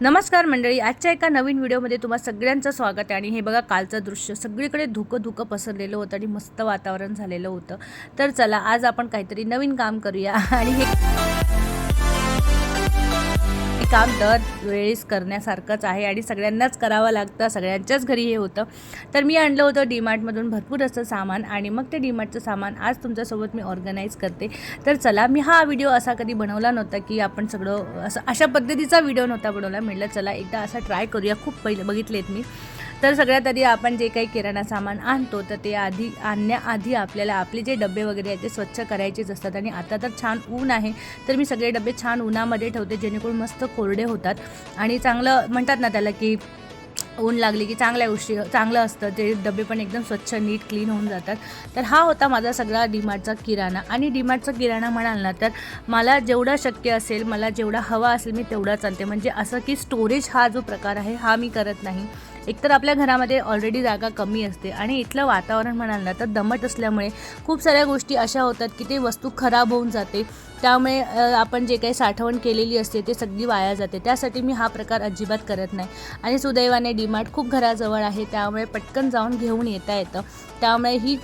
नमस्कार मंडळी आजच्या एका नवीन व्हिडिओमध्ये तुम्हा सगळ्यांचं स्वागत आहे. आणि हे बघा कालचं दृश्य सगळीकडे धुकं धुकं पसरलेलं होतं आणि मस्त वातावरण झालेलं होतं. तर चला आज आपण काहीतरी नवीन काम करूया. आणि हे काम दर वेळेस करण्यासारखंच आहे आणि सगळ्यांनाच करावं लागतं सगळ्यांच्याच घरी हे होतं. तर मी आणलं होतं डीमार्टमधून भरपूर असं सामान आणि मग ते डीमार्टचं सामान आज तुमच्यासोबत मी ऑर्गनाईज करते. तर चला मी हा व्हिडिओ असा कधी बनवला नव्हता की आपण सगळं असं अशा पद्धतीचा व्हिडिओ नव्हता बनवला. म्हटलं चला एकदा असा ट्राय करूया. खूप पहिले बघितलेत मी. तर सगळ्यात आधी आपण जे काही किराणा सामान आणतो तर ते आधी आणण्याआधी आपल्याला आपले जे डबे वगैरे आहेत ते स्वच्छ करायचेच असतात. आणि आता तर छान ऊन आहे तर मी सगळे डबे छान उन्हामध्ये ठेवते जेणेकरून मस्त कोरडे होतात. आणि चांगलं म्हणतात ना त्याला की ऊन लागली की चांगल्या गोष्टी चांगलं असतं. ते डबे पण एकदम स्वच्छ नीट क्लीन होऊन जातात. तर हा होता माझा सगळा डीमार्टचा किराणा. आणि डीमार्टचा किराणा म्हणाल ना तर मला जेवढं शक्य असेल मला जेवढा हवा असेल मी तेवढा चालते. म्हणजे असं की स्टोरेज हा जो प्रकार आहे हा मी करत नाही. एकतर आपल्या घरामध्ये ऑलरेडी जागा कमी असते. आणि इथलं वातावरण म्हणाल ना तर दमट असल्यामुळे खूप साऱ्या गोष्टी अशा होतात की ते वस्तू खराब होऊन जाते. त्यामुळे आपण जे काही साठवण केलेली असते ते सगळी वाया जाते. त्यासाठी मी हा प्रकार अजिबात करत नाही. आणि सुदैवाने डीमार्ट खूप घराजवळ आहे त्यामुळे पटकन जाऊन घेऊन येता येतं. त्यामुळे ही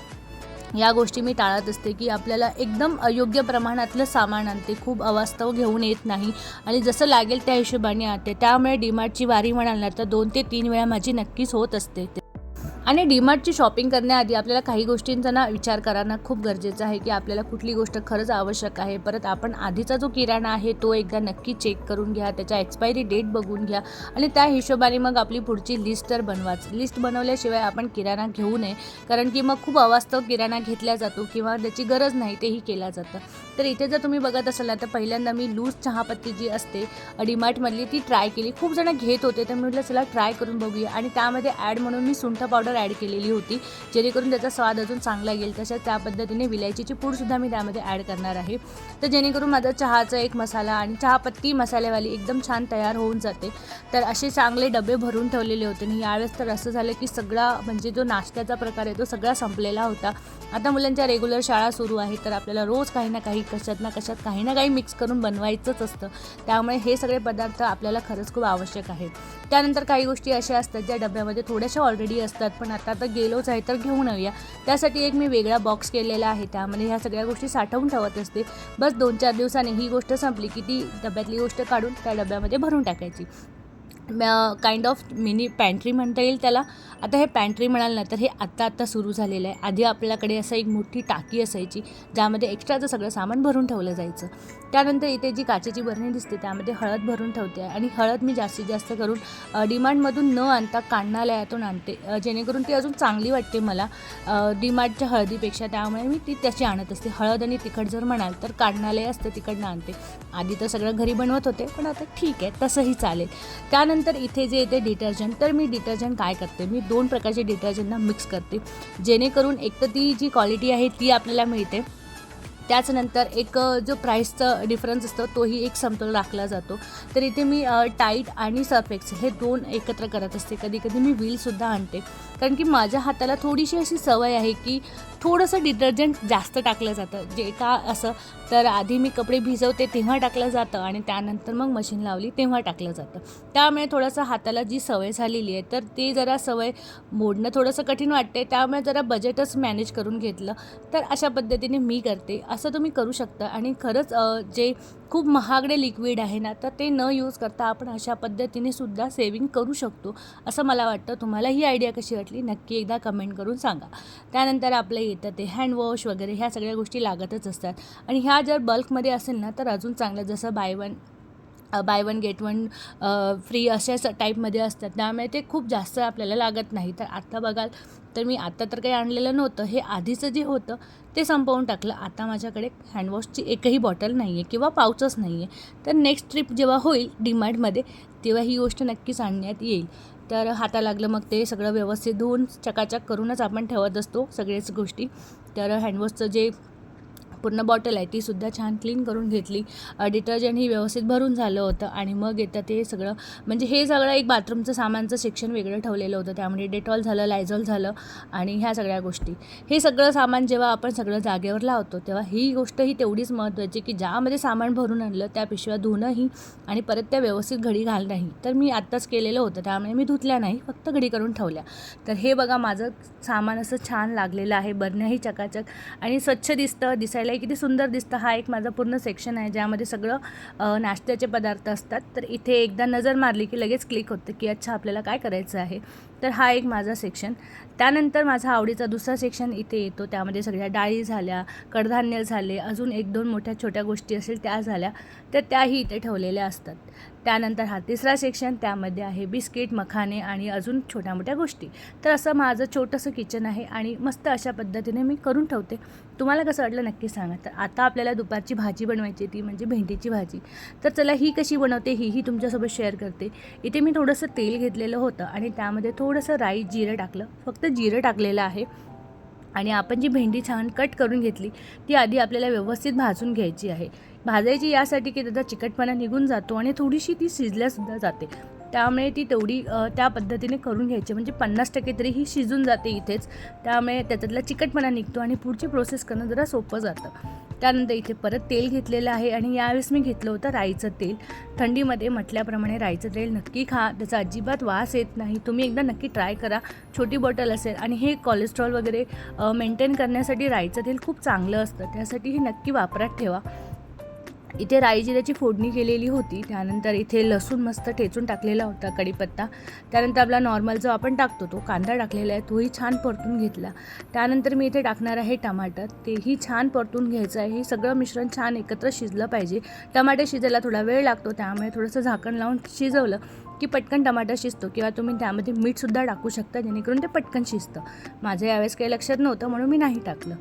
या गोष्टी मी टाळत असते की आपल्याला एकदम योग्य प्रमाणातलं सामान आणते. खूप अवास्तव घेऊन येत नाही. आणि जसं लागेल त्या हिशोबाने आणते. त्यामुळे डीमार्टची वारी म्हणाल ना तर दोन ते तीन वेळा माझी नक्कीच होत असते. आणि डीमार्टची शॉपिंग करण्याआधी आपल्याला काही गोष्टींचा ना विचार करणं खूप गरजेचं आहे की आपल्याला कुठली गोष्ट खरंच आवश्यक आहे. परत आपण आधीचा जो किराणा आहे तो एकदा नक्की चेक करून घ्या त्याच्या एक्सपायरी डेट बघून घ्या आणि त्या हिशोबाने मग आपली पुढची लिस्ट तर बनवाच. लिस्ट बनवल्याशिवाय आपण किराणा घेऊ नये कारण की मग खूप अवास्तव किराणा घेतला जातो किंवा त्याची गरज नाही तेही केलं जातं. तर इथे जर तुम्ही बघत असाल ना तर पहिल्यांदा मी लूज चहापत्ती जी असते डीमार्टमधली ती ट्राय केली. खूप जण घेत होते तर मी म्हटलं चला ट्राय करून बघूया. आणि त्यामध्ये ॲड म्हणून मी सुंठ पावडर ॲड केलेली होती जेणेकरून त्याचा स्वाद अजून चांगला येईल. तसेच त्या पद्धतीने विलायचीची पूडसुद्धा मी त्यामध्ये ॲड करणार आहे. तर जेणेकरून माझा चहाचा एक मसाला आणि चहापत्ती मसालेवाली एकदम छान तयार होऊन जाते. तर असे चांगले डबे भरून ठेवलेले होते आणि यावेळेस तर असं झालं की सगळा म्हणजे जो नाश्त्याचा प्रकार आहे तो सगळा संपलेला होता. आता मुलांच्या रेग्युलर शाळा सुरू आहे तर आपल्याला रोज काही ना काही कशात ना कशात काही ना काही मिक्स करून बनवायचंच असतं. त्यामुळे हे सगळे पदार्थ आपल्याला खरंच खूप आवश्यक आहे त्यानंतर काही गोष्टी अशा असतात ज्या डब्यामध्ये थोड्याशा ऑलरेडी असतात पण आता तर गेलोच आहे तर घेऊन येऊया. त्यासाठी एक मी वेगळा बॉक्स केलेला आहे. त्यामध्ये ह्या सगळ्या गोष्टी साठवून ठेवत असते. बस दोन चार दिवसांनी ही गोष्ट संपली की ती डब्यातली गोष्ट काढून त्या डब्यामध्ये भरून टाकायची. काइंड ऑफ मिनी पॅन्ट्री म्हणता येईल त्याला. आता हे पॅन्ट्री म्हणाल ना तर हे आत्ता आत्ता सुरू झालेलं आहे. आधी आपल्याकडे असं एक मोठी टाकी असायची ज्यामध्ये एक्स्ट्राचं सगळं सामान भरून ठेवलं जायचं. त्यानंतर इथे जी काचेची बरणी दिसते त्यामध्ये हळद भरून ठेवते आणि हळद मी जास्तीत जास्त करून डिमांडमधून न आणता काढणालयातून आणते. जेणेकरून ती अजून चांगली वाटते मला. डिमांडच्या हळदीपेक्षा त्यामुळे मी ती त्याची आणत असते. हळद आणि तिखट जर म्हणाल तर काढणालय असतं तिकडनं आणते. आधी तर सगळं घरी बनवत होते पण आता ठीक आहे तसंही चालेल. त्यानंतर इथे जे येते डिटर्जंट तर मी डिटर्जंट काय करते? मी दोन प्रकारचे डिटर्जंटना मिक्स करते. जेणेकरून एक तर ती जी क्वालिटी आहे ती आपल्याला मिळते. त्याचनंतर एक जो प्राईसचा डिफरन्स असतो तोही एक समतोल राखला जातो. तर इथे मी टाईट आणि सर्फेक्स हे दोन एकत्र करत असते. कधी कधी मी व्हीलसुद्धा आणते. कारण की माझ्या हाताला थोडीशी अशी सवय आहे की थोडंसं डिटर्जंट जास्त टाकलं जातं जे का असं. तर आधी मी कपडे भिजवते तेव्हा टाकलं जातं आणि त्यानंतर मग मशीन लावली तेव्हा टाकलं जातं. त्यामुळे थोडंसं हाताला जी सवय झालेली आहे तर ती जरा सवय मोडणं थोडंसं कठीण वाटते. त्यामुळे जरा बजेटच मॅनेज करून घेतलं तर अशा पद्धतीने मी करते. असं तुम्ही करू शकता आणि खरंच जे खूप महागडे लिक्विड आहे ना तर ते न यूज करता आपण अशा पद्धतीने सुद्धा सेविंग करू शकतो असं मला वाटतं. तुम्हाला ही आयडिया कशी वाटली? नक्की एकदा कमेंट करून सांगा. त्यानंतर आपलं येतं ते हँडवॉश वगैरे ह्या सगळ्या गोष्टी लागतच असतात. आणि ह्या जर बल्कमध्ये असेल ना तर अजून चांगलं जसं buy one buy one get one free अशा टाईपमध्ये असतात. त्यामुळे ते खूप जास्त आपल्याला लागत नाही. तर आत्ता बघाल तर मी आत्ता तर काही आणलेलं नव्हतं. हे आधीचं जे होतं ते संपवून टाकलं. आता माझ्याकडे हँडवॉशची एकही बॉटल नाही आहे किंवा पाऊचच नाही आहे तर नेक्स्ट ट्रिप जेव्हा होईल डीमार्टमध्ये तेव्हा ही गोष्ट नक्कीच आणण्यात येईल. तर हाता लागलं मग ते सगळं व्यवस्थित धुवून चकाचक करूनच आपण ठेवत असतो सगळेच गोष्टी. तर हँडवॉशचं जे पूर्ण बॉटल आहे तीसुद्धा छान क्लीन करून घेतली. डिटर्जंट ही व्यवस्थित भरून झालं होतं आणि मग येतं ते सगळं. म्हणजे हे सगळं एक बाथरूमचं सामानचं सेक्शन वेगळं ठेवलेलं होतं. त्यामध्ये डेटॉल झालं लायझॉल झालं आणि ह्या सगळ्या गोष्टी. हे सगळं सामान जेव्हा आपण सगळं जागेवर लावतो तेव्हा ही गोष्ट ही तेवढीच महत्त्वाची की ज्यामध्ये सामान भरून आणलं त्या पिशव्या धुणंही आणि परत त्या व्यवस्थित घडी घालणंही. तर मी आत्ताच केलेलं होतं त्यामुळे मी धुतल्या नाही फक्त घडी करून ठेवल्या. तर हे बघा माझं सामान असं छान लागलेलं आहे बरण्याही चकाचक आणि स्वच्छ दिसतं दिसायला दिसायलाही किती सुंदर दिसतं हा एक माझा पूर्ण सेक्शन आहे ज्यामध्ये सगळं नाश्त्याचे पदार्थ असतात. तर इथे एकदा नजर मारली की लगेच क्लिक होतं की अच्छा आपल्याला काय करायचं आहे? तर हा एक माझा सेक्शन त्यानंतर माझा आवडीचा दुसरा सेक्शन इथे येतो. त्यामध्ये सगळ्या डाळी झाल्या कडधान्य झाले अजून एक दोन मोठ्या छोट्या गोष्टी असेल त्या झाल्या तर त्याही इथे ठेवलेल्या असतात. त्यानंतर हा तिसरा सेक्शन त्यामध्ये आहे बिस्किट मखाने आणि अजून छोट्या मोठ्या गोष्टी. तर असं माझं छोटंसं किचन आहे आणि मस्त अशा पद्धतीने मी करून ठेवते. तुम्हाला कसं वाटलं नक्की सांगा. तर आता आपल्याला दुपारची भाजी बनवायची ती म्हणजे भेंडीची भाजी. तर चला ही कशी बनवते हीही तुमच्यासोबत शेअर करते. इथे मी थोडंसं तेल घेतलेलं होतं आणि त्यामध्ये थोडं थोडंसं राई जिरं टाकलं. फक्त जिरं टाकलेलं आहे. आणि आपण जी भेंडी छान कट करून घेतली ती आधी आपल्याला व्यवस्थित भाजून घ्यायची आहे. भाजायची यासाठी की त्याचा चिकटपणा निघून जातो आणि थोडीशी ती शिजल्यासुद्धा जाते. त्यामुळे ती तेवढी त्या पद्धतीने करून घ्यायची. म्हणजे पन्नास टक्के तरी ही शिजून जाते इथेच. त्यामुळे त्याच्यातला चिकटपणा निघतो आणि पुढची प्रोसेस करणं जरा सोपं जातं. त्यानंतर इथे परत तेल घेतलेलं आहे आणि यावेळेस मी घेतलं होतं राईचं तेल. थंडीमध्ये म्हटल्याप्रमाणे राईचं तेल नक्की खा त्याचा अजिबात वास येत नाही. तुम्ही एकदा नक्की ट्राय करा. छोटी बॉटल असेल आणि हे कोलेस्ट्रॉल वगैरे मेंटेन करण्यासाठी राईचं तेल खूप चांगलं असतं. त्यासाठी हे नक्की वापरात ठेवा. इथे राई जिऱ्याची फोडणी केलेली होती. त्यानंतर इथे लसूण मस्त ठेचून टाकलेला होता कढीपत्ता. त्यानंतर आपला नॉर्मल जो आपण टाकतो तो कांदा टाकलेला आहे. तोही छान परतून घेतला. त्यानंतर मी इथे टाकणार आहे टमाटर. तेही छान परतून घ्यायचं आहे. हे सगळं मिश्रण छान एकत्र शिजलं पाहिजे. टमाटे शिजायला थोडा वेळ लागतो. त्यामुळे थोडंसं झाकण लावून शिजवलं. की पटकन टमाटर शिजतो किंवा तुम्ही त्यामध्ये मीठसुद्धा टाकू शकता जेणेकरून ते पटकन शिजतं. माझं यावेळेस काही लक्षात नव्हतं म्हणून मी नाही टाकलं.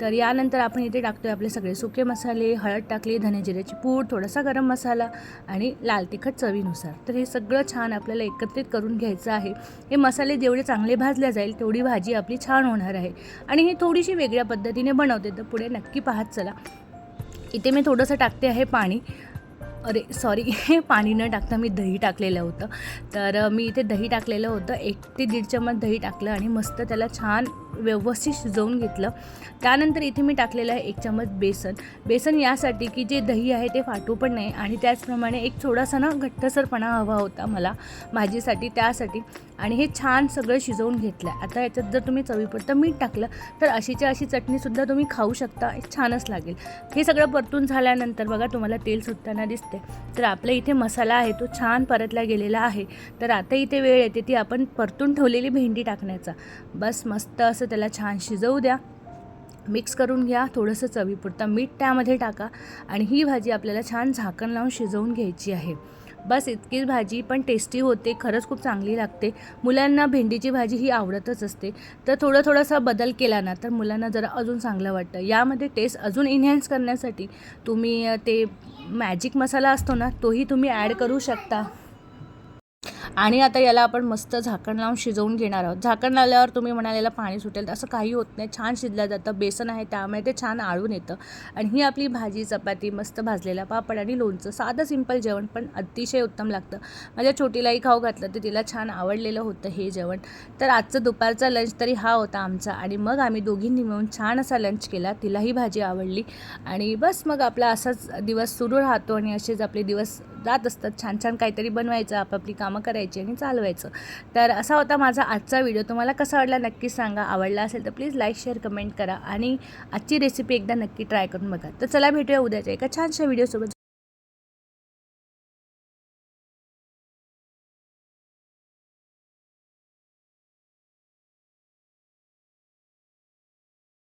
तर यानंतर आपण इथे टाकतोय आपले सगळे सुके मसाले हळद टाकली धने जिऱ्याची पूड थोडासा गरम मसाला आणि लाल तिखट चवीनुसार. तर हे सगळं छान आपल्याला एकत्रित करून घ्यायचं आहे. हे मसाले जेवढे चांगले भाजल्या जाईल तेवढी भाजी आपली छान होणार आहे. आणि हे थोडीशी वेगळ्या पद्धतीने बनवते तर पुढे नक्की पाहत चला. इथे मी थोडंसं टाकते आहे पाणी. अरे सॉरी पाणी न टाकता मी दही टाकलेलं होतं. तर मी इथे दही टाकलेलं होतं. एक ते दीड चम्मच दही टाकलं आणि मस्त त्याला छान व्यवस्थित शिजवून घेतलं. त्यानंतर इथे मी टाकलेलं आहे एक चम्मच बेसन. बेसन यासाठी की जे दही आहे ते फाटू पण नाही आणि त्याचप्रमाणे एक थोडासा ना घट्टसरपणा हवा होता मला भाजीसाठी त्यासाठी. आणि हे छान सगळं शिजवून घेतलं आता याच्यात जर तुम्ही चवीपुरतं मीठ टाकलं तर अशीच्या अशी चटणीसुद्धा तुम्ही खाऊ शकता. छानच लागेल. हे सगळं परतून झाल्यानंतर बघा तुम्हाला तेल सुटताना दिसते तर आपल्या इथे मसाला आहे तो छान परतला गेलेला आहे. तर आता इथे वेळ येते ती आपण परतून ठेवलेली भेंडी टाकण्याचा. बस मस्त असं त्याला छान शिजवू द्या. मिक्स करून घ्या. थोडंसं चवीपुरतं मीठ त्यामध्ये टाका. आणि ही भाजी आपल्याला छान झाकण लावून शिजवून घ्यायची आहे. बस इतकीच भाजी पण टेस्टी होते. खरंच खूप चांगली लागते. मुलांना भेंडीची भाजी ही आवडतच असते. तर थोडं थोडासा बदल केला ना तर मुलांना जरा अजून चांगलं वाटतं. यामध्ये टेस्ट अजून इन्हॅन्स करण्यासाठी तुम्ही ते मॅजिक मसाला असतो ना तोही तुम्ही ॲड करू शकता. आणि आता याला आपण मस्त झाकण लावून शिजवून घेणार आहोत. झाकण लावल्यावर तुम्ही म्हणालेलं पाणी सुटेल असं काही होत नाही. छान शिजलं जातं बेसन आहे त्यामुळे ते छान आळून येतं. आणि ही आपली भाजी चपाती मस्त भाजलेला पापड आणि लोणचं. साधं सिंपल जेवण पण अतिशय उत्तम लागतं. माझ्या छोटीलाही खाऊ घातलं तर तिला छान आवडलेलं होतं हे जेवण. तर आजचं दुपारचा लंच तरी हा होता आमचा. आणि मग आम्ही दोघींनी मिळून छान असा लंच केला. तिलाही भाजी आवडली. आणि बस मग आपला असाच दिवस सुरू राहतो आणि असेच आपले दिवस जात असतात. छान छान काहीतरी बनवायचं आपापली कामं करायची आणि चालवायचं. तर असा होता माझा आजचा व्हिडिओ. तुम्हाला कसा आवडला नक्की सांगा. आवडला असेल तर प्लीज लाईक शेअर कमेंट करा आणि आजची रेसिपी एकदा नक्की ट्राय करून बघा. तर चला भेटूया उद्याच्या एका छानशा व्हिडिओसोबत.